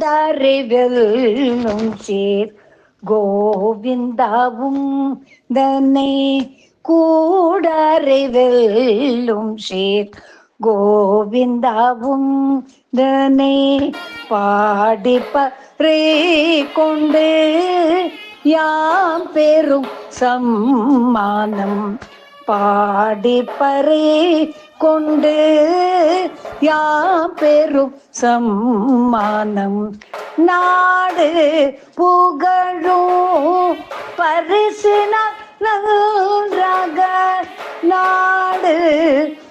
கூடரை வெல்லும் சேர். கோவிந்தாவும் தன்னை கூடரை வெல்லும் சேர். கோவிந்தாவும் தன்னை பாடிப்பறை கொண்டு யாம் பெரும் சம்மானம். பாடிப்பறே கொண்டு யா பெரும் சம்மானம். நாடு புகழும் பரிசினால் நாடு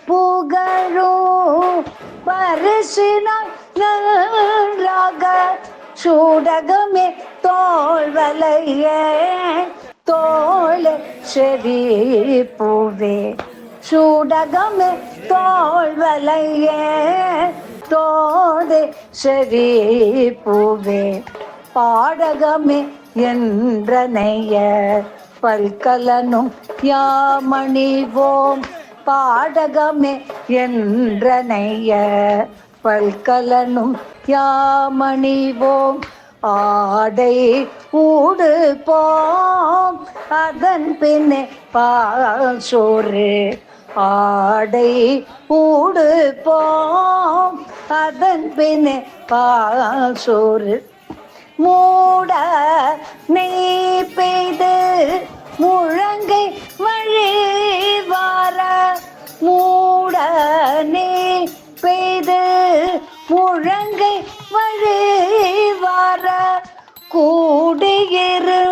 புகழும் பரிசினால் நன்றாக. சூடகமே தோல்வலையே தோல் செவி பூவே. சூடகமே தோல்வலையே தோடு செவி பூவே பாடகமே என்றனைய பல்கலனும் யாமணிவோம். பாடகமே என்றனைய பல்கலனும் யாமணிவோம். ஆடை ஊடு போம் அதன் பின்னே பால் ஆடை ஊடு அதன் பின் பால் சோறு மூட நெய் பெய்து முழங்கை வழிவார மூட நெய் பெய்து முழங்கை வழிவார கூடியிருந்து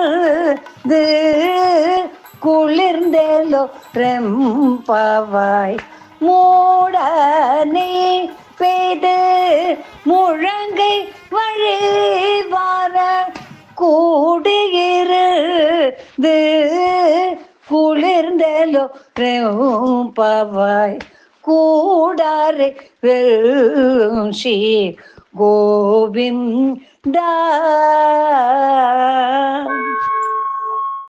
குளிர்ந்தேலோ ரெம்பவாய். மூட நீ பெய்து முழங்கை வழிவார கூடியிருந்து குளிர்ந்தேலோ ரெம்பவாய். கூடாரை வெல்ஷி கோவிந்தா.